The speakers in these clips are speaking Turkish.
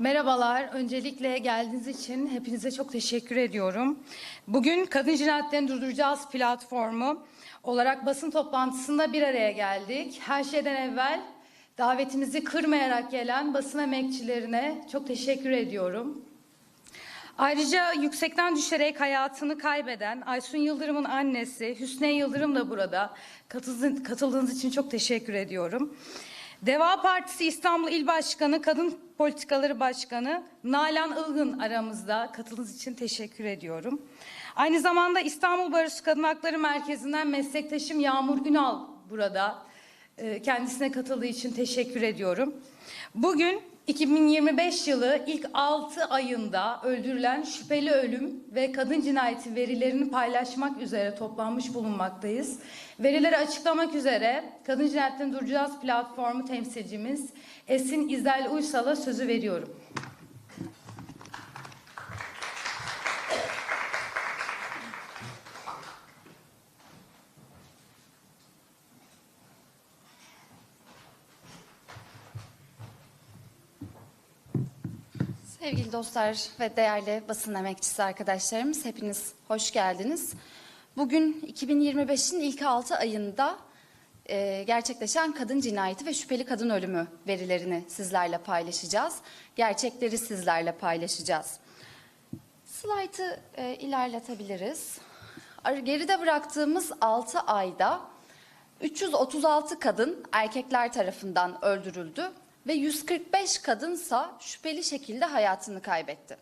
Merhabalar. Öncelikle geldiğiniz için hepinize çok teşekkür ediyorum. Bugün Kadın Cinayetlerini Durduracağız platformu olarak basın toplantısında bir araya geldik. Her şeyden evvel davetimizi kırmayarak gelen basın emekçilerine çok teşekkür ediyorum. Ayrıca yüksekten düşerek hayatını kaybeden Aysun Yıldırım'ın annesi Hüsnü Yıldırım da burada. Katıldığınız, için çok teşekkür ediyorum. Deva Partisi İstanbul İl Başkanı, Kadın Politikaları Başkanı Nalan Ilgın aramızda. Katıldığınız için teşekkür ediyorum. Aynı zamanda İstanbul Barış Kadın Hakları Merkezi'nden meslektaşım Yağmur Ünal burada. Ee, Kendisine katıldığı için teşekkür ediyorum. Bugün 2025 yılı ilk 6 ayında öldürülen şüpheli ölüm ve kadın cinayeti verilerini paylaşmak üzere toplanmış bulunmaktayız. Verileri açıklamak üzere Kadın Cinayetlerini Duracağız platformu temsilcimiz Esin İzel Uysal'a sözü veriyorum. Sevgili dostlar ve değerli basın emekçisi arkadaşlarımız hepiniz hoş geldiniz. Bugün 2025'in ilk 6 ayında e, gerçekleşen kadın cinayeti ve şüpheli kadın ölümü verilerini sizlerle paylaşacağız. Gerçekleri sizlerle paylaşacağız. Slaytı e, ilerletebiliriz. Geride bıraktığımız 6 ayda 336 kadın erkekler tarafından öldürüldü ve 145 kadınsa şüpheli şekilde hayatını kaybetti.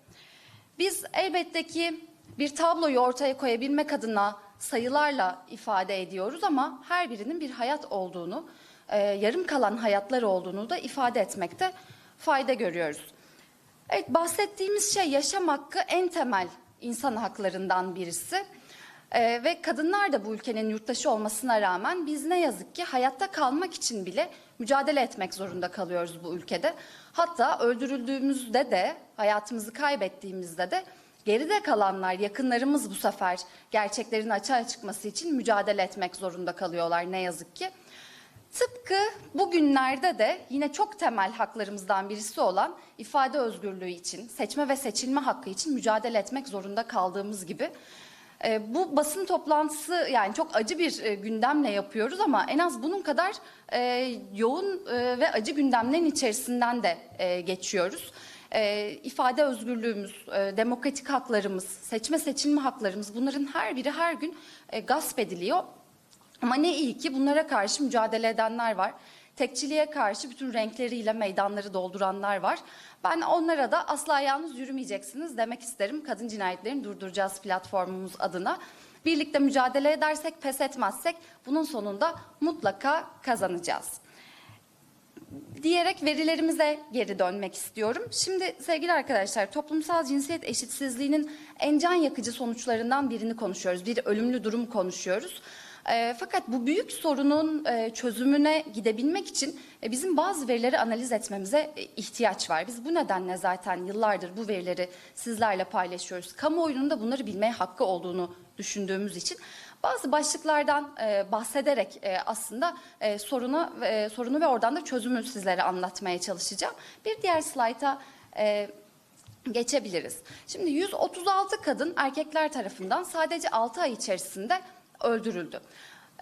Biz elbette ki bir tabloyu ortaya koyabilmek adına sayılarla ifade ediyoruz ama her birinin bir hayat olduğunu, e, yarım kalan hayatlar olduğunu da ifade etmekte fayda görüyoruz. Evet bahsettiğimiz şey yaşam hakkı en temel insan haklarından birisi. Ee, ve kadınlar da bu ülkenin yurttaşı olmasına rağmen biz ne yazık ki hayatta kalmak için bile mücadele etmek zorunda kalıyoruz bu ülkede. Hatta öldürüldüğümüzde de hayatımızı kaybettiğimizde de geride kalanlar yakınlarımız bu sefer gerçeklerin açığa çıkması için mücadele etmek zorunda kalıyorlar ne yazık ki. Tıpkı bugünlerde de yine çok temel haklarımızdan birisi olan ifade özgürlüğü için, seçme ve seçilme hakkı için mücadele etmek zorunda kaldığımız gibi e, bu basın toplantısı yani çok acı bir e, gündemle yapıyoruz ama en az bunun kadar e, yoğun e, ve acı gündemlerin içerisinden de e, geçiyoruz. E, ifade özgürlüğümüz, e, demokratik haklarımız, seçme seçilme haklarımız bunların her biri her gün e, gasp ediliyor. Ama ne iyi ki bunlara karşı mücadele edenler var. Tekçiliğe karşı bütün renkleriyle meydanları dolduranlar var. Ben onlara da asla yalnız yürümeyeceksiniz demek isterim. Kadın cinayetlerini durduracağız platformumuz adına. Birlikte mücadele edersek, pes etmezsek bunun sonunda mutlaka kazanacağız diyerek verilerimize geri dönmek istiyorum. Şimdi sevgili arkadaşlar toplumsal cinsiyet eşitsizliğinin en can yakıcı sonuçlarından birini konuşuyoruz. Bir ölümlü durum konuşuyoruz. E, fakat bu büyük sorunun e, çözümüne gidebilmek için e, bizim bazı verileri analiz etmemize e, ihtiyaç var. Biz bu nedenle zaten yıllardır bu verileri sizlerle paylaşıyoruz. Kamuoyunun da bunları bilmeye hakkı olduğunu düşündüğümüz için bazı başlıklardan e, bahsederek e, aslında e, sorunu e, sorunu ve oradan da çözümü sizlere anlatmaya çalışacağım. Bir diğer slayta e, geçebiliriz. Şimdi 136 kadın erkekler tarafından sadece 6 ay içerisinde öldürüldü.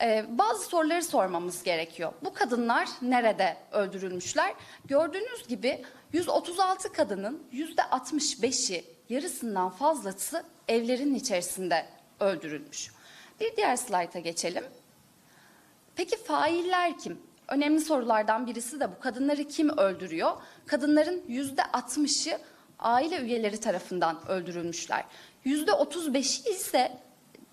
Ee, bazı soruları sormamız gerekiyor. Bu kadınlar nerede öldürülmüşler? Gördüğünüz gibi 136 kadının %65'i yarısından fazlası evlerin içerisinde öldürülmüş. Bir diğer slayta geçelim. Peki failler kim? Önemli sorulardan birisi de bu. Kadınları kim öldürüyor? Kadınların yüzde 60'ı aile üyeleri tarafından öldürülmüşler. Yüzde 35'i ise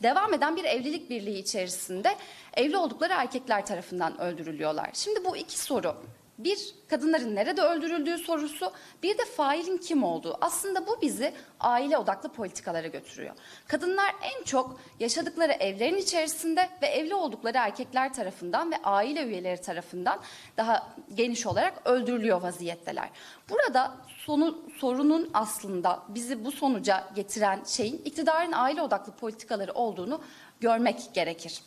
devam eden bir evlilik birliği içerisinde evli oldukları erkekler tarafından öldürülüyorlar. Şimdi bu iki soru. Bir, kadınların nerede öldürüldüğü sorusu, bir de failin kim olduğu. Aslında bu bizi aile odaklı politikalara götürüyor. Kadınlar en çok yaşadıkları evlerin içerisinde ve evli oldukları erkekler tarafından ve aile üyeleri tarafından daha geniş olarak öldürülüyor vaziyetteler. Burada sonu, sorunun aslında bizi bu sonuca getiren şeyin iktidarın aile odaklı politikaları olduğunu görmek gerekir.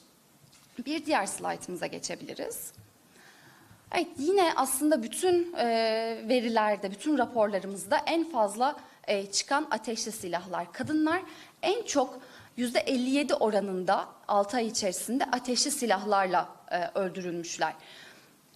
Bir diğer slaytımıza geçebiliriz. Evet yine aslında bütün e, verilerde, bütün raporlarımızda en fazla e, çıkan ateşli silahlar. Kadınlar en çok %57 oranında 6 ay içerisinde ateşli silahlarla e, öldürülmüşler.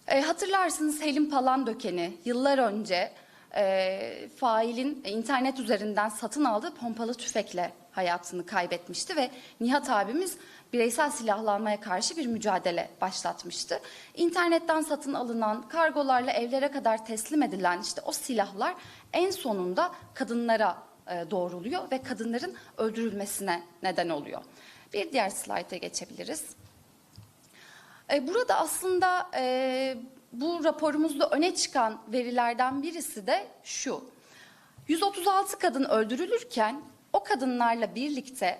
E, hatırlarsınız Helim Palandöken'i yıllar önce e, failin internet üzerinden satın aldığı pompalı tüfekle hayatını kaybetmişti ve Nihat abimiz bireysel silahlanmaya karşı bir mücadele başlatmıştı. İnternetten satın alınan, kargolarla evlere kadar teslim edilen işte o silahlar en sonunda kadınlara e, doğruluyor ve kadınların öldürülmesine neden oluyor. Bir diğer slayta geçebiliriz. E, Burada aslında e, bu raporumuzda öne çıkan verilerden birisi de şu. 136 kadın öldürülürken o kadınlarla birlikte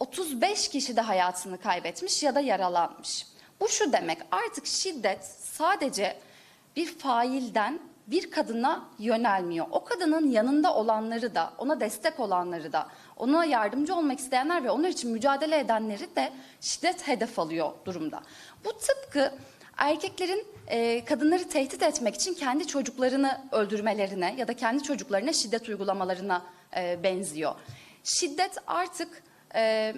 35 kişi de hayatını kaybetmiş ya da yaralanmış. Bu şu demek artık şiddet sadece bir failden bir kadına yönelmiyor. O kadının yanında olanları da, ona destek olanları da, ona yardımcı olmak isteyenler ve onlar için mücadele edenleri de şiddet hedef alıyor durumda. Bu tıpkı erkeklerin e, kadınları tehdit etmek için kendi çocuklarını öldürmelerine ya da kendi çocuklarına şiddet uygulamalarına e, benziyor. Şiddet artık e,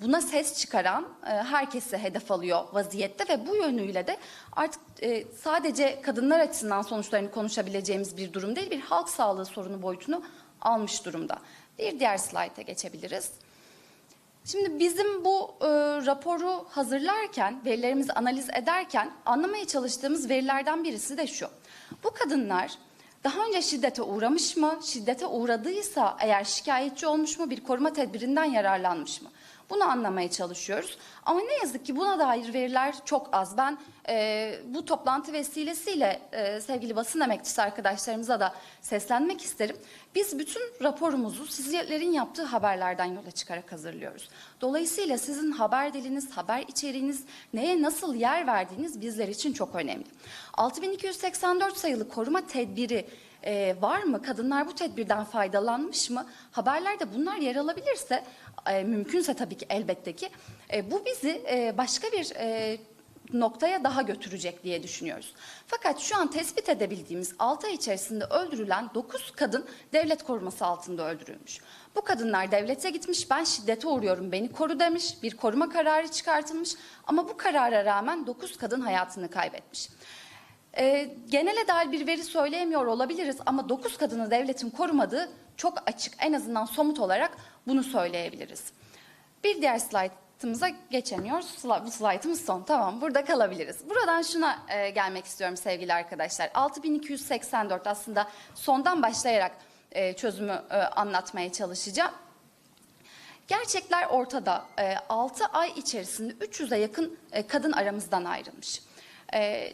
buna ses çıkaran e, herkesi hedef alıyor vaziyette ve bu yönüyle de artık e, sadece kadınlar açısından sonuçlarını konuşabileceğimiz bir durum değil, bir halk sağlığı sorunu boyutunu almış durumda. Bir diğer slayta geçebiliriz. Şimdi bizim bu e, raporu hazırlarken, verilerimizi analiz ederken anlamaya çalıştığımız verilerden birisi de şu. Bu kadınlar daha önce şiddete uğramış mı? Şiddete uğradıysa eğer şikayetçi olmuş mu? Bir koruma tedbirinden yararlanmış mı? Bunu anlamaya çalışıyoruz. Ama ne yazık ki buna dair veriler çok az. Ben e, bu toplantı vesilesiyle e, sevgili basın emekçisi arkadaşlarımıza da seslenmek isterim. Biz bütün raporumuzu sizlerin yaptığı haberlerden yola çıkarak hazırlıyoruz. Dolayısıyla sizin haber diliniz, haber içeriğiniz, neye nasıl yer verdiğiniz bizler için çok önemli. 6284 sayılı koruma tedbiri e, var mı? Kadınlar bu tedbirden faydalanmış mı? Haberlerde bunlar yer alabilirse, e, mümkünse tabii ki elbette ki, e, bu bizi e, başka bir e, noktaya daha götürecek diye düşünüyoruz. Fakat şu an tespit edebildiğimiz 6 ay içerisinde öldürülen 9 kadın devlet koruması altında öldürülmüş. Bu kadınlar devlete gitmiş, ben şiddete uğruyorum, beni koru demiş, bir koruma kararı çıkartılmış ama bu karara rağmen 9 kadın hayatını kaybetmiş. Ee, genele dair bir veri söyleyemiyor olabiliriz ama 9 kadını devletin korumadığı çok açık. En azından somut olarak bunu söyleyebiliriz. Bir diğer slaytımıza geçemiyoruz. Sla- Bu slaytımız son. Tamam burada kalabiliriz. Buradan şuna e, gelmek istiyorum sevgili arkadaşlar. 6284 aslında sondan başlayarak e, çözümü e, anlatmaya çalışacağım. Gerçekler ortada. 6 ay içerisinde 300'e yakın e, kadın aramızdan ayrılmış. E,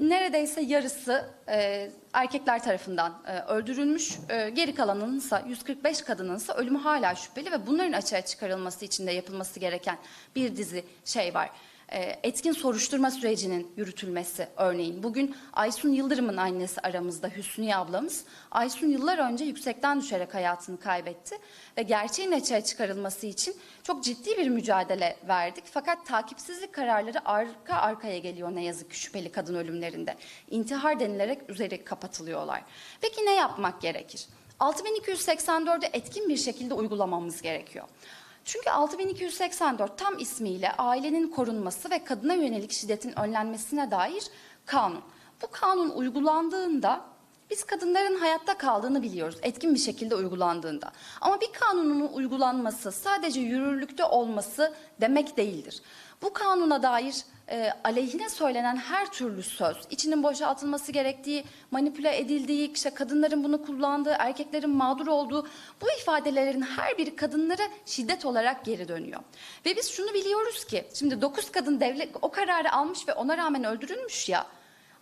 Neredeyse yarısı e, erkekler tarafından e, öldürülmüş. E, geri kalanının ise 145 kadının ise ölümü hala şüpheli ve bunların açığa çıkarılması için de yapılması gereken bir dizi şey var. E, etkin soruşturma sürecinin yürütülmesi örneğin. Bugün Aysun Yıldırım'ın annesi aramızda Hüsniye ablamız. Aysun yıllar önce yüksekten düşerek hayatını kaybetti ve gerçeğin açığa çıkarılması için çok ciddi bir mücadele verdik. Fakat takipsizlik kararları arka arkaya geliyor ne yazık ki şüpheli kadın ölümlerinde. İntihar denilerek üzeri kapatılıyorlar. Peki ne yapmak gerekir? 6284'ü etkin bir şekilde uygulamamız gerekiyor. Çünkü 6284 tam ismiyle ailenin korunması ve kadına yönelik şiddetin önlenmesine dair kanun. Bu kanun uygulandığında biz kadınların hayatta kaldığını biliyoruz etkin bir şekilde uygulandığında. Ama bir kanunun uygulanması sadece yürürlükte olması demek değildir. Bu kanuna dair e, aleyhine söylenen her türlü söz, içinin boşaltılması gerektiği, manipüle edildiği, işte kadınların bunu kullandığı, erkeklerin mağdur olduğu bu ifadelerin her biri kadınlara şiddet olarak geri dönüyor. Ve biz şunu biliyoruz ki, şimdi 9 kadın devlet o kararı almış ve ona rağmen öldürülmüş ya,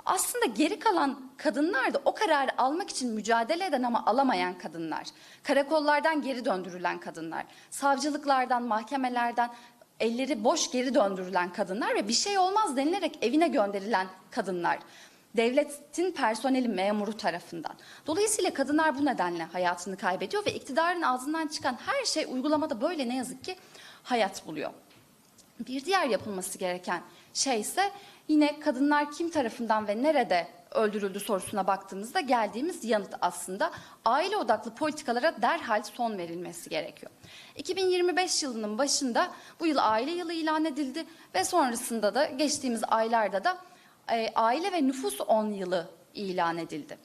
aslında geri kalan kadınlar da o kararı almak için mücadele eden ama alamayan kadınlar. Karakollardan geri döndürülen kadınlar. Savcılıklardan, mahkemelerden elleri boş geri döndürülen kadınlar ve bir şey olmaz denilerek evine gönderilen kadınlar. Devletin personeli memuru tarafından. Dolayısıyla kadınlar bu nedenle hayatını kaybediyor ve iktidarın ağzından çıkan her şey uygulamada böyle ne yazık ki hayat buluyor. Bir diğer yapılması gereken şey ise Yine kadınlar kim tarafından ve nerede öldürüldü sorusuna baktığımızda geldiğimiz yanıt aslında aile odaklı politikalara derhal son verilmesi gerekiyor. 2025 yılının başında bu yıl aile yılı ilan edildi ve sonrasında da geçtiğimiz aylarda da e, aile ve nüfus 10 yılı ilan edildi.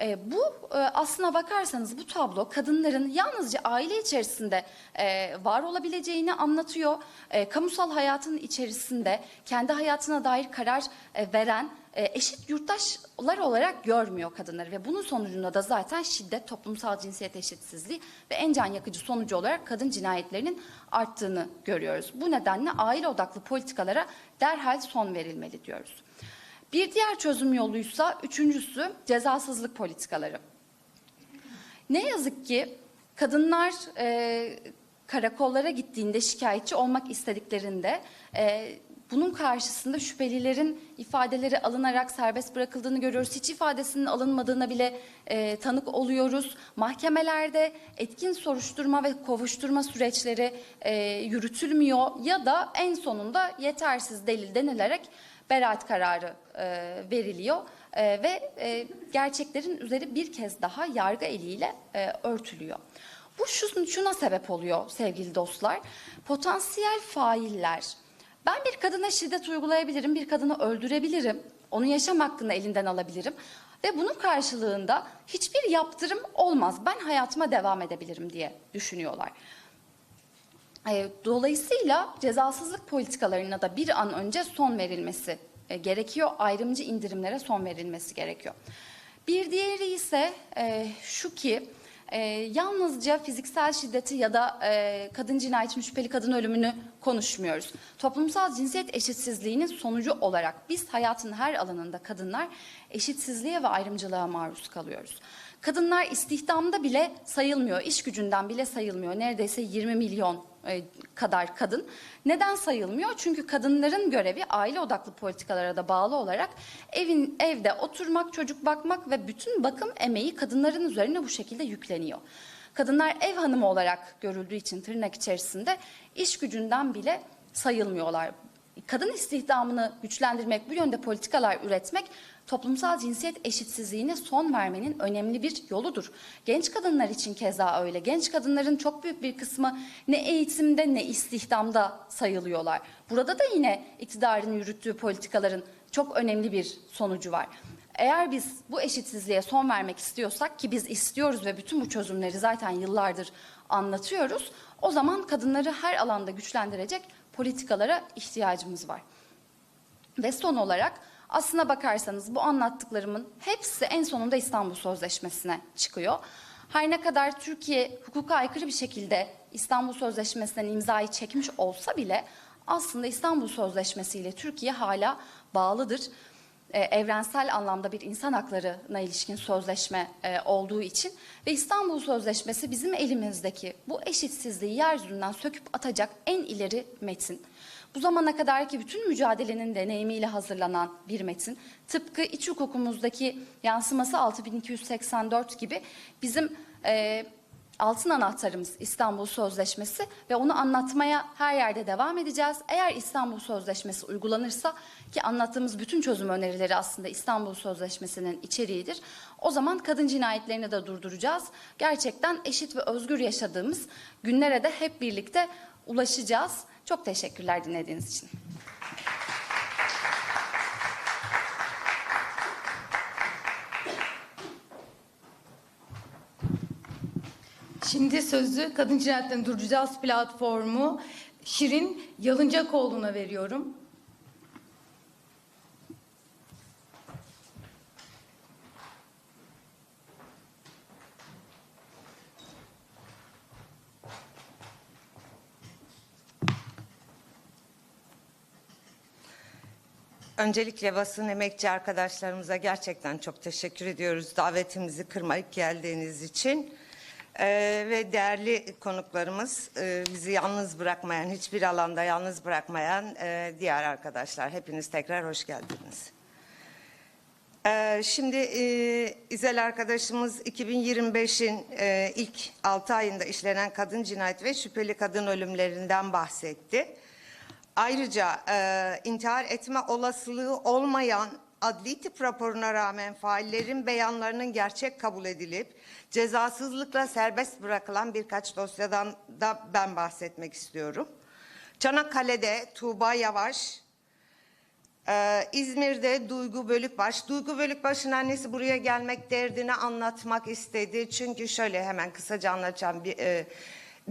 E, bu e, aslına bakarsanız bu tablo kadınların yalnızca aile içerisinde e, var olabileceğini anlatıyor. E, kamusal hayatın içerisinde kendi hayatına dair karar e, veren e, eşit yurttaşlar olarak görmüyor kadınları ve bunun sonucunda da zaten şiddet, toplumsal cinsiyet eşitsizliği ve en can yakıcı sonucu olarak kadın cinayetlerinin arttığını görüyoruz. Bu nedenle aile odaklı politikalara derhal son verilmeli diyoruz. Bir diğer çözüm yoluysa üçüncüsü cezasızlık politikaları. Ne yazık ki kadınlar e, karakollara gittiğinde şikayetçi olmak istediklerinde e, bunun karşısında şüphelilerin ifadeleri alınarak serbest bırakıldığını görüyoruz. Hiç ifadesinin alınmadığına bile e, tanık oluyoruz. Mahkemelerde etkin soruşturma ve kovuşturma süreçleri e, yürütülmüyor ya da en sonunda yetersiz delil denilerek beraat kararı e, veriliyor e, ve e, gerçeklerin üzeri bir kez daha yargı eliyle e, örtülüyor. Bu şuna, şuna sebep oluyor sevgili dostlar. Potansiyel failler. Ben bir kadına şiddet uygulayabilirim, bir kadını öldürebilirim, onun yaşam hakkını elinden alabilirim ve bunun karşılığında hiçbir yaptırım olmaz. Ben hayatıma devam edebilirim diye düşünüyorlar. E, Dolayısıyla cezasızlık politikalarına da bir an önce son verilmesi e, gerekiyor. Ayrımcı indirimlere son verilmesi gerekiyor. Bir diğeri ise e, şu ki e, yalnızca fiziksel şiddeti ya da kadın cinayetinin şüpheli kadın ölümünü konuşmuyoruz. Toplumsal cinsiyet eşitsizliğinin sonucu olarak biz hayatın her alanında kadınlar eşitsizliğe ve ayrımcılığa maruz kalıyoruz. Kadınlar istihdamda bile sayılmıyor, iş gücünden bile sayılmıyor. Neredeyse 20 milyon kadar kadın. Neden sayılmıyor? Çünkü kadınların görevi aile odaklı politikalara da bağlı olarak evin evde oturmak, çocuk bakmak ve bütün bakım emeği kadınların üzerine bu şekilde yükleniyor. Kadınlar ev hanımı olarak görüldüğü için tırnak içerisinde iş gücünden bile sayılmıyorlar. Kadın istihdamını güçlendirmek, bu yönde politikalar üretmek toplumsal cinsiyet eşitsizliğine son vermenin önemli bir yoludur. Genç kadınlar için keza öyle. Genç kadınların çok büyük bir kısmı ne eğitimde ne istihdamda sayılıyorlar. Burada da yine iktidarın yürüttüğü politikaların çok önemli bir sonucu var. Eğer biz bu eşitsizliğe son vermek istiyorsak ki biz istiyoruz ve bütün bu çözümleri zaten yıllardır anlatıyoruz. O zaman kadınları her alanda güçlendirecek politikalara ihtiyacımız var. Ve son olarak aslına bakarsanız bu anlattıklarımın hepsi en sonunda İstanbul Sözleşmesi'ne çıkıyor. Her ne kadar Türkiye hukuka aykırı bir şekilde İstanbul Sözleşmesi'nden imzayı çekmiş olsa bile aslında İstanbul Sözleşmesi ile Türkiye hala bağlıdır. Ee, evrensel anlamda bir insan haklarına ilişkin sözleşme e, olduğu için ve İstanbul Sözleşmesi bizim elimizdeki bu eşitsizliği yeryüzünden söküp atacak en ileri metin. Bu zamana kadarki bütün mücadelenin deneyimiyle hazırlanan bir metin. Tıpkı iç hukukumuzdaki yansıması 6284 gibi bizim e, altın anahtarımız İstanbul Sözleşmesi ve onu anlatmaya her yerde devam edeceğiz. Eğer İstanbul Sözleşmesi uygulanırsa ki anlattığımız bütün çözüm önerileri aslında İstanbul Sözleşmesi'nin içeriğidir. O zaman kadın cinayetlerini de durduracağız. Gerçekten eşit ve özgür yaşadığımız günlere de hep birlikte ulaşacağız. Çok teşekkürler dinlediğiniz için. Şimdi sözü Kadın Cinayetlerini Durduracağız platformu Şirin Yalıncakoğlu'na veriyorum. Öncelikle basın emekçi arkadaşlarımıza gerçekten çok teşekkür ediyoruz davetimizi kırmayıp geldiğiniz için. Ee, ve değerli konuklarımız e, bizi yalnız bırakmayan, hiçbir alanda yalnız bırakmayan e, diğer arkadaşlar. Hepiniz tekrar hoş geldiniz. Ee, şimdi e, İzel arkadaşımız 2025'in e, ilk 6 ayında işlenen kadın cinayet ve şüpheli kadın ölümlerinden bahsetti. Ayrıca e, intihar etme olasılığı olmayan adli tıp raporuna rağmen faillerin beyanlarının gerçek kabul edilip cezasızlıkla serbest bırakılan birkaç dosyadan da ben bahsetmek istiyorum. Çanakkale'de Tuğba Yavaş, ee, İzmir'de Duygu Bölükbaş. Duygu Bölükbaş'ın annesi buraya gelmek derdini anlatmak istedi. Çünkü şöyle hemen kısaca anlatacağım. Bir, e,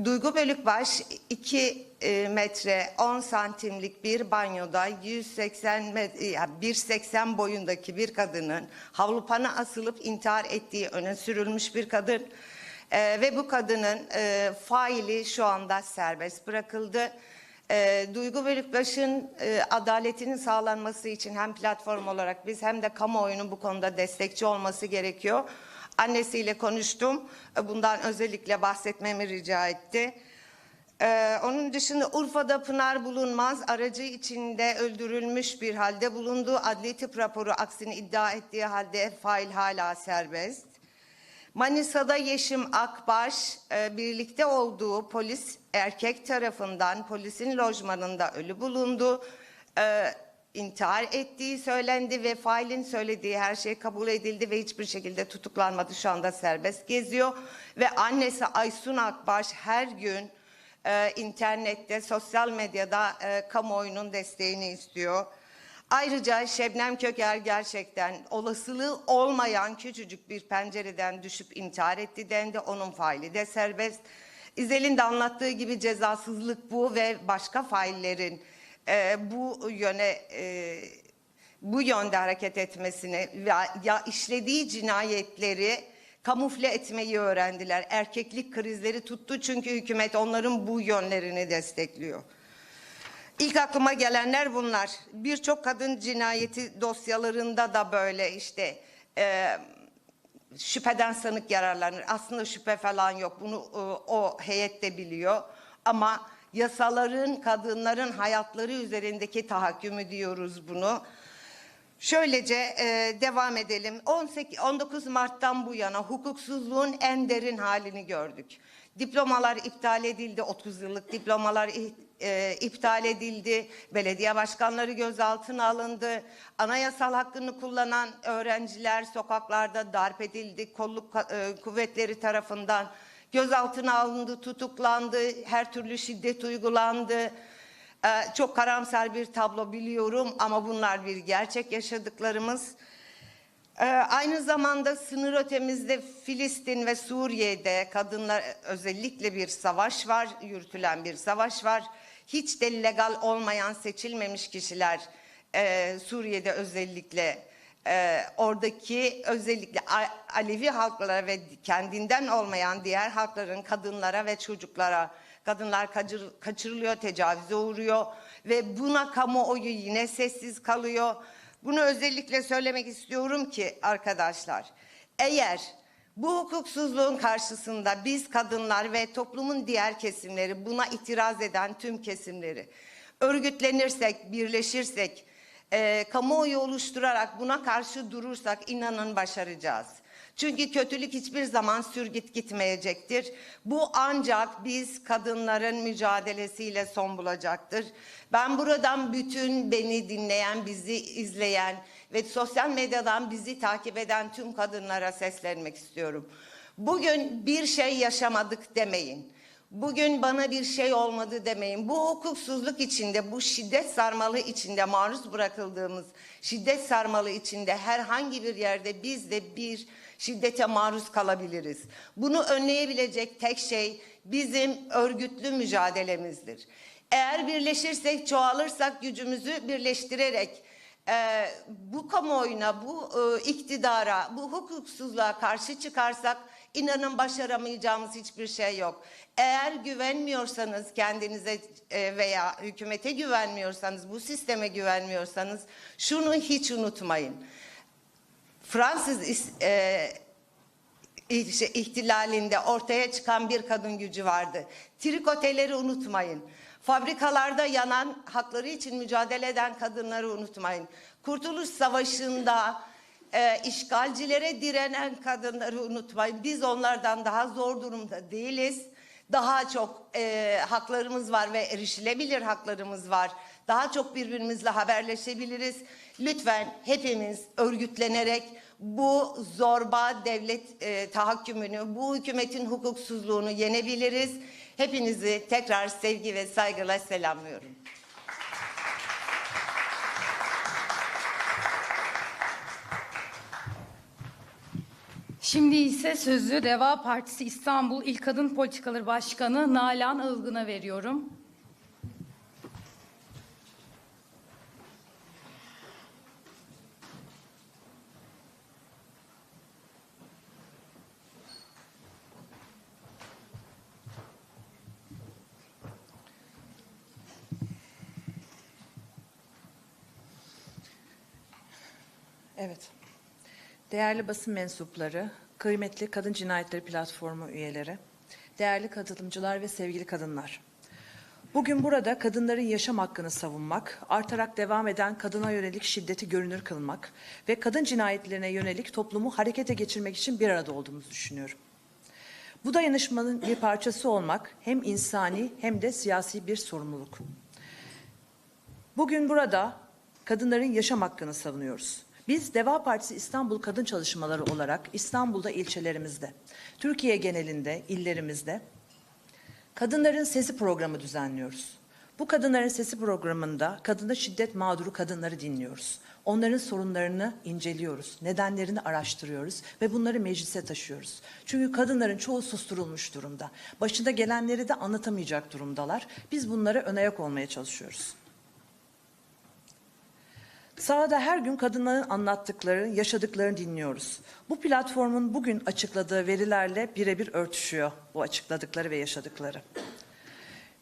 Duygu Bölükbaş 2 e, metre 10 santimlik bir banyoda 180 metre, yani 1.80 boyundaki bir kadının havlupana asılıp intihar ettiği öne sürülmüş bir kadın. Ee, ve bu kadının e, faili şu anda serbest bırakıldı. E, Duygu Bölükbaş'ın e, adaletinin sağlanması için hem platform olarak biz hem de kamuoyunun bu konuda destekçi olması gerekiyor. Annesiyle konuştum. E, Bundan özellikle bahsetmemi rica etti. Ee, onun dışında Urfa'da Pınar Bulunmaz aracı içinde öldürülmüş bir halde bulunduğu adli tıp raporu aksini iddia ettiği halde fail hala serbest. Manisa'da Yeşim Akbaş e, birlikte olduğu polis erkek tarafından polisin lojmanında ölü bulundu. E, intihar ettiği söylendi ve failin söylediği her şey kabul edildi ve hiçbir şekilde tutuklanmadı. Şu anda serbest geziyor ve annesi Aysun Akbaş her gün e, internette, sosyal medyada e, kamuoyunun desteğini istiyor. Ayrıca Şebnem Köker gerçekten olasılığı olmayan küçücük bir pencereden düşüp intihar etti dendi. Onun faili de serbest. İzel'in de anlattığı gibi cezasızlık bu ve başka faillerin e, bu yöne e, bu yönde hareket etmesini ve ya işlediği cinayetleri kamufle etmeyi öğrendiler. Erkeklik krizleri tuttu çünkü hükümet onların bu yönlerini destekliyor. İlk aklıma gelenler bunlar. Birçok kadın cinayeti dosyalarında da böyle işte e, şüpheden sanık yararlanır. Aslında şüphe falan yok. Bunu e, o heyet de biliyor. Ama yasaların kadınların hayatları üzerindeki tahakkümü diyoruz bunu. Şöylece e, devam edelim. 18, 19 Mart'tan bu yana hukuksuzluğun en derin halini gördük. Diplomalar iptal edildi, 30 yıllık diplomalar e, iptal edildi, belediye başkanları gözaltına alındı, anayasal hakkını kullanan öğrenciler sokaklarda darp edildi, kolluk e, kuvvetleri tarafından gözaltına alındı, tutuklandı, her türlü şiddet uygulandı. Ee, çok karamsar bir tablo biliyorum ama bunlar bir gerçek yaşadıklarımız. Ee, aynı zamanda sınır ötemizde Filistin ve Suriye'de kadınlar özellikle bir savaş var, yürütülen bir savaş var. Hiç de legal olmayan seçilmemiş kişiler e, Suriye'de özellikle e, oradaki özellikle Alevi halklara ve kendinden olmayan diğer halkların kadınlara ve çocuklara kadınlar kaçır- kaçırılıyor, tecavüze uğruyor ve buna kamuoyu yine sessiz kalıyor. Bunu özellikle söylemek istiyorum ki arkadaşlar eğer bu hukuksuzluğun karşısında biz kadınlar ve toplumun diğer kesimleri buna itiraz eden tüm kesimleri örgütlenirsek, birleşirsek, e, kamuoyu oluşturarak buna karşı durursak inanın başaracağız. Çünkü kötülük hiçbir zaman sürgüt gitmeyecektir. Bu ancak biz kadınların mücadelesiyle son bulacaktır. Ben buradan bütün beni dinleyen, bizi izleyen ve sosyal medyadan bizi takip eden tüm kadınlara seslenmek istiyorum. Bugün bir şey yaşamadık demeyin. Bugün bana bir şey olmadı demeyin. Bu hukuksuzluk içinde, bu şiddet sarmalı içinde maruz bırakıldığımız şiddet sarmalı içinde herhangi bir yerde biz de bir şiddete maruz kalabiliriz. Bunu önleyebilecek tek şey bizim örgütlü mücadelemizdir. Eğer birleşirsek, çoğalırsak gücümüzü birleştirerek e, bu kamuoyuna, bu e, iktidara, bu hukuksuzluğa karşı çıkarsak inanın başaramayacağımız hiçbir şey yok. Eğer güvenmiyorsanız kendinize e, veya hükümete güvenmiyorsanız, bu sisteme güvenmiyorsanız şunu hiç unutmayın. Fransız e, işte ihtilalinde ortaya çıkan bir kadın gücü vardı. Trikoteleri unutmayın. Fabrikalarda yanan hakları için mücadele eden kadınları unutmayın. Kurtuluş Savaşı'nda e, işgalcilere direnen kadınları unutmayın. Biz onlardan daha zor durumda değiliz. Daha çok e, haklarımız var ve erişilebilir haklarımız var. daha çok birbirimizle haberleşebiliriz. Lütfen hepimiz örgütlenerek bu zorba devlet e, tahakkümünü, bu hükümetin hukuksuzluğunu yenebiliriz. Hepinizi tekrar sevgi ve saygıyla selamlıyorum. Şimdi ise sözü Deva Partisi İstanbul İl Kadın Politikaları Başkanı Nalan Ilgın'a veriyorum. Evet. Değerli basın mensupları, kıymetli Kadın Cinayetleri Platformu üyeleri, değerli katılımcılar ve sevgili kadınlar. Bugün burada kadınların yaşam hakkını savunmak, artarak devam eden kadına yönelik şiddeti görünür kılmak ve kadın cinayetlerine yönelik toplumu harekete geçirmek için bir arada olduğumuzu düşünüyorum. Bu dayanışmanın bir parçası olmak hem insani hem de siyasi bir sorumluluk. Bugün burada kadınların yaşam hakkını savunuyoruz. Biz Deva Partisi İstanbul Kadın Çalışmaları olarak İstanbul'da ilçelerimizde, Türkiye genelinde, illerimizde Kadınların Sesi programı düzenliyoruz. Bu Kadınların Sesi programında kadına şiddet mağduru kadınları dinliyoruz. Onların sorunlarını inceliyoruz, nedenlerini araştırıyoruz ve bunları meclise taşıyoruz. Çünkü kadınların çoğu susturulmuş durumda. Başında gelenleri de anlatamayacak durumdalar. Biz bunlara ön ayak olmaya çalışıyoruz. Sahada her gün kadınların anlattıkları, yaşadıklarını dinliyoruz. Bu platformun bugün açıkladığı verilerle birebir örtüşüyor bu açıkladıkları ve yaşadıkları.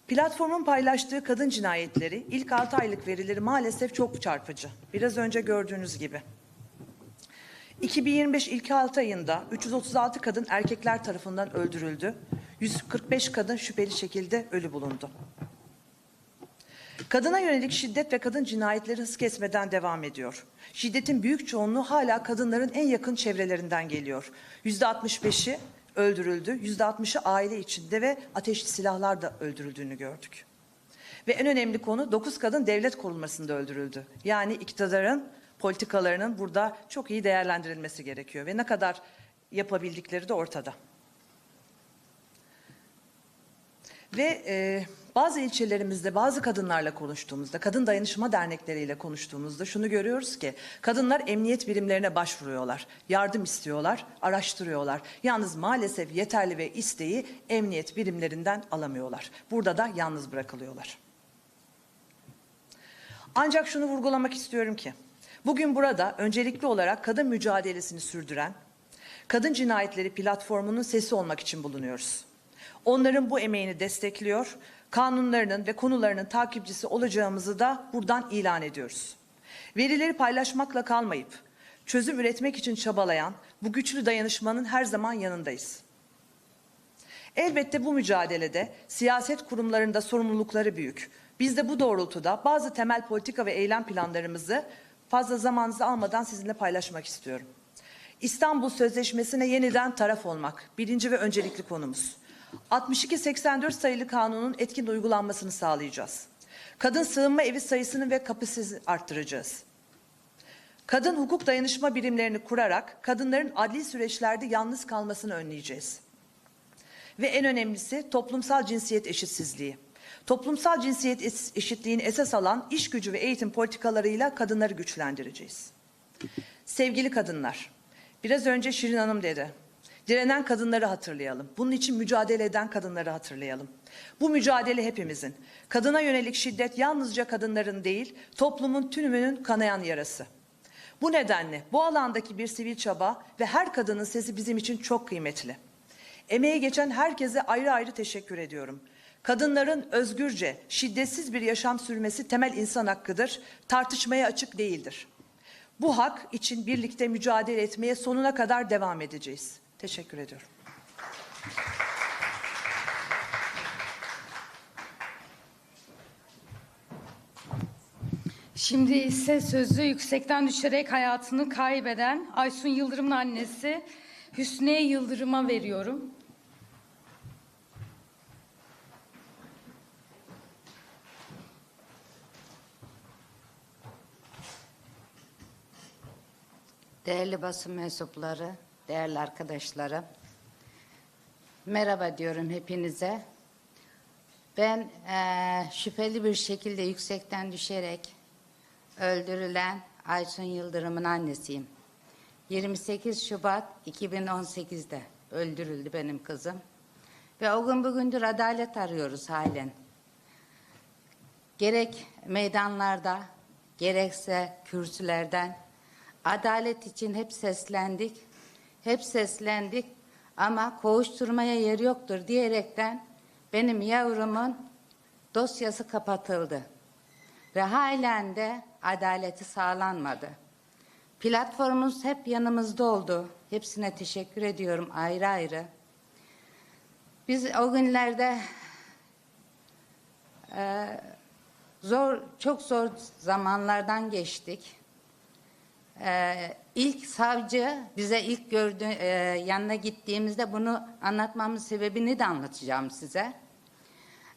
Platformun paylaştığı kadın cinayetleri ilk 6 aylık verileri maalesef çok çarpıcı. Biraz önce gördüğünüz gibi. 2025 ilk 6 ayında 336 kadın erkekler tarafından öldürüldü. 145 kadın şüpheli şekilde ölü bulundu. Kadına yönelik şiddet ve kadın cinayetleri hız kesmeden devam ediyor. Şiddetin büyük çoğunluğu hala kadınların en yakın çevrelerinden geliyor. Yüzde 65'i öldürüldü, yüzde 60'ı aile içinde ve ateşli silahlarla öldürüldüğünü gördük. Ve en önemli konu 9 kadın devlet korumasında öldürüldü. Yani iktidarın politikalarının burada çok iyi değerlendirilmesi gerekiyor ve ne kadar yapabildikleri de ortada. Ve e, bazı ilçelerimizde bazı kadınlarla konuştuğumuzda, kadın dayanışma dernekleriyle konuştuğumuzda şunu görüyoruz ki kadınlar emniyet birimlerine başvuruyorlar, yardım istiyorlar, araştırıyorlar. Yalnız maalesef yeterli ve isteği emniyet birimlerinden alamıyorlar. Burada da yalnız bırakılıyorlar. Ancak şunu vurgulamak istiyorum ki bugün burada öncelikli olarak kadın mücadelesini sürdüren Kadın Cinayetleri platformunun sesi olmak için bulunuyoruz. Onların bu emeğini destekliyor, kanunlarının ve konularının takipçisi olacağımızı da buradan ilan ediyoruz. Verileri paylaşmakla kalmayıp çözüm üretmek için çabalayan bu güçlü dayanışmanın her zaman yanındayız. Elbette bu mücadelede siyaset kurumlarında sorumlulukları büyük. Biz de bu doğrultuda bazı temel politika ve eylem planlarımızı fazla zamanınızı almadan sizinle paylaşmak istiyorum. İstanbul Sözleşmesi'ne yeniden taraf olmak birinci ve öncelikli konumuz. 62-84 sayılı kanunun etkin uygulanmasını sağlayacağız. Kadın sığınma evi sayısını ve kapasitesini arttıracağız. Kadın hukuk dayanışma birimlerini kurarak kadınların adli süreçlerde yalnız kalmasını önleyeceğiz. Ve en önemlisi toplumsal cinsiyet eşitsizliği. Toplumsal cinsiyet eşitliğini esas alan iş gücü ve eğitim politikalarıyla kadınları güçlendireceğiz. Sevgili kadınlar, biraz önce Şirin Hanım dedi. Direnen kadınları hatırlayalım. Bunun için mücadele eden kadınları hatırlayalım. Bu mücadele hepimizin. Kadına yönelik şiddet yalnızca kadınların değil, toplumun tümünün kanayan yarası. Bu nedenle bu alandaki bir sivil çaba ve her kadının sesi bizim için çok kıymetli. Emeği geçen herkese ayrı ayrı teşekkür ediyorum. Kadınların özgürce, şiddetsiz bir yaşam sürmesi temel insan hakkıdır, tartışmaya açık değildir. Bu hak için birlikte mücadele etmeye sonuna kadar devam edeceğiz. Teşekkür ediyorum. Şimdi ise sözü yüksekten düşerek hayatını kaybeden Aysun Yıldırım'ın annesi Hüsniye Yıldırım'a veriyorum. Değerli basın mensupları, değerli arkadaşlarım. Merhaba diyorum hepinize. Ben eee, şüpheli bir şekilde yüksekten düşerek öldürülen Aysun Yıldırım'ın annesiyim. 28 Şubat 2018'de öldürüldü benim kızım. Ve o gün bugündür adalet arıyoruz halen. Gerek meydanlarda, gerekse kürsülerden adalet için hep seslendik. Hep seslendik ama kovuşturmaya yer yoktur diyerekten benim yavrumun dosyası kapatıldı. Ve halen de adaleti sağlanmadı. Platformumuz hep yanımızda oldu. Hepsine teşekkür ediyorum ayrı ayrı. Biz o günlerde eee, zor, çok zor zamanlardan geçtik. Ee, ilk savcı bize ilk gördü, e, yanına gittiğimizde bunu anlatmamın sebebini de anlatacağım size.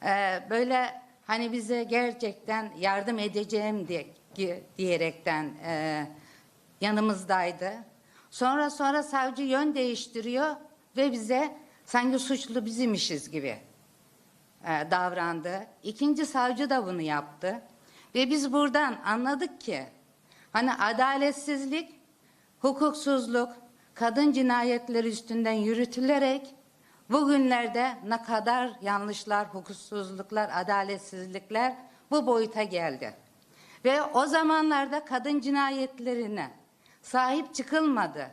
Ee, böyle hani bize gerçekten yardım edeceğim diye, diyerekten e, yanımızdaydı. Sonra sonra savcı yön değiştiriyor ve bize sanki suçlu bizimmişiz gibi e, davrandı. İkinci savcı da bunu yaptı. Ve biz buradan anladık ki hani adaletsizlik, hukuksuzluk, kadın cinayetleri üstünden yürütülerek bugünlerde ne kadar yanlışlar, hukuksuzluklar, adaletsizlikler bu boyuta geldi. Ve o zamanlarda kadın cinayetlerine sahip çıkılmadı.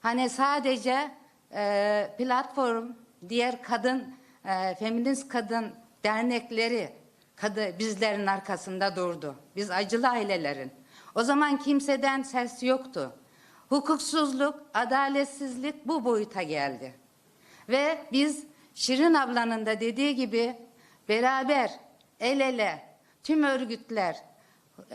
Hani sadece e, platform, diğer kadın, e, feminist kadın dernekleri kadı, bizlerin arkasında durdu. Biz acılı ailelerin. O zaman kimseden ses yoktu. Hukuksuzluk, adaletsizlik bu boyuta geldi. Ve biz Şirin ablanın da dediği gibi beraber el ele tüm örgütler,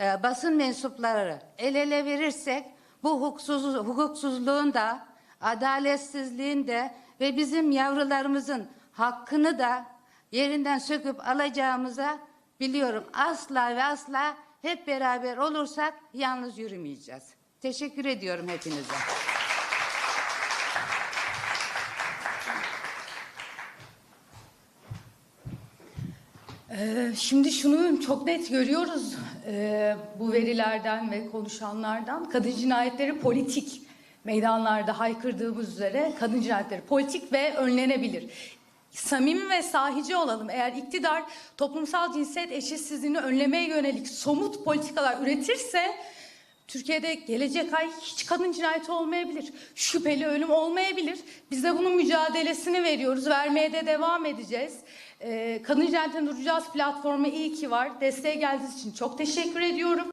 e, basın mensupları el ele verirsek bu hukuksuz, hukuksuzluğun da adaletsizliğin de ve bizim yavrularımızın hakkını da yerinden söküp alacağımıza biliyorum. Asla ve asla hep beraber olursak yalnız yürümeyeceğiz. Teşekkür ediyorum hepinize. Ee, Şimdi şunu çok net görüyoruz e, bu verilerden ve konuşanlardan. Kadın cinayetleri politik meydanlarda haykırdığımız üzere kadın cinayetleri politik ve önlenebilir. Samimi ve sahici olalım. Eğer iktidar toplumsal cinsiyet eşitsizliğini önlemeye yönelik somut politikalar üretirse Türkiye'de gelecek ay hiç kadın cinayeti olmayabilir. Şüpheli ölüm olmayabilir. Biz de bunun mücadelesini veriyoruz. Vermeye de devam edeceğiz. Ee, kadın cinayetini duracağız platformu iyi ki var. Desteğe geldiğiniz için çok teşekkür ediyorum.